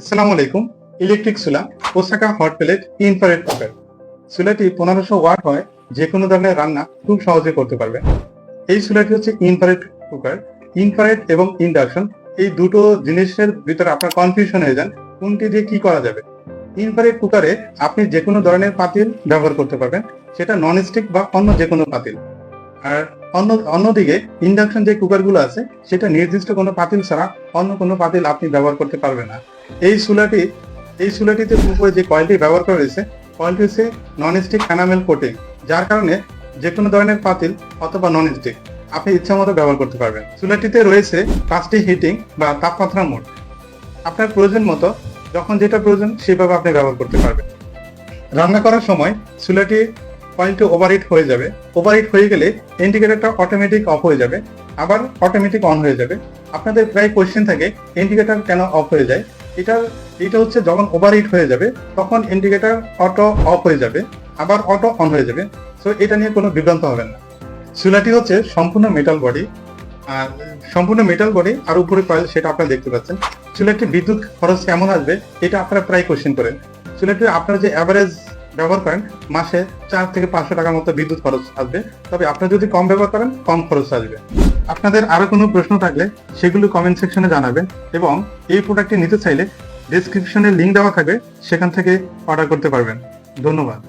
আসসালামু আলাইকুম। ইলেকট্রিক চুলা Osaka hot plate, infrared cooker. চুলাটি পনেরোশো ওয়াট হয় যে কোনো ধরনের রান্না খুব সহজে করতে পারবে। এই চুলাটি হচ্ছে ইনফ্রারেড কুকার। ইনফ্রারেড এবং ইন্ডাকশন, এই দুটো জিনিসের ভিতরে আপনার কনফিউশন হয়ে যান, কোনটি দিয়ে কি করা যাবে। ইনফ্রারেড কুকারে আপনি যে কোনো ধরনের পাতিল ব্যবহার করতে পারবেন, সেটা নন স্টিক বা অন্য যে কোনো পাতিল। আর অন্য, অন্যদিকে ইন্ডাকশন যে কুকারগুলো আছে, সেটা নির্দিষ্ট কোনো পাতিল ছাড়া অন্য কোনো পাতিল আপনি ব্যবহার করতে পারবেন না। এই চুলাটি এই চুলাটিতে উপরে যে কয়েলটি ব্যবহার করা হয়েছে কয়েলটি হচ্ছে নন স্টিক এনামেল কোটিং যার কারণে যে কোনো ধরনের পাতিল অথবা নন স্টিক আপনি ইচ্ছা মতো ব্যবহার করতে পারবেন। চুলাটিতে রয়েছে পাঁচটি হিটিং বা তাপমাত্রা মোড। আপনার প্রয়োজন মতো যখন যেটা প্রয়োজন সেভাবে আপনি ব্যবহার করতে পারবেন। রান্না করার সময় চুলাটি কয়েলটি ওভারহিট হয়ে যাবে। ওভারহিট হয়ে গেলে ইন্ডিকেটারটা অটোমেটিক অফ হয়ে যাবে। আবার অটোমেটিক অন হয়ে যাবে। আপনাদের প্রায় কোয়েশ্চেন থাকে ইন্ডিকেটার কেন অফ হয়ে যায়? এটা এটা হচ্ছে যখন ওভার ওভারহিট হয়ে যাবে, তখন ইন্ডিকেটার অটো অফ হয়ে যাবে, আবার অটো অন হয়ে যাবে। সো এটা নিয়ে কোনো বিভ্রান্ত হবে না। চুলাটি হচ্ছে সম্পূর্ণ মেটাল বডি আর সম্পূর্ণ মেটাল বডি আর উপরে কয়েল সেটা আপনারা দেখতে পাচ্ছেন। সুলাটির বিদ্যুৎ খরচ কেমন আসবে, এটা আপনারা প্রায় কোশ্চেন করেন। চুলাটি আপনার যে অ্যাভারেজ ব্যবহার করেন, মাসে চার থেকে পাঁচশো টাকার মতো বিদ্যুৎ খরচ আসবে। তবে আপনি যদি কম ব্যবহার করেন, কম খরচ আসবে। আপনাদের আরও কোনো প্রশ্ন থাকলে সেগুলো কমেন্ট সেকশনে জানাবেন এবং এই প্রোডাক্টটি নিতে চাইলে ডিসক্রিপশনে লিঙ্ক দেওয়া থাকবে, সেখান থেকে অর্ডার করতে পারবেন। ধন্যবাদ।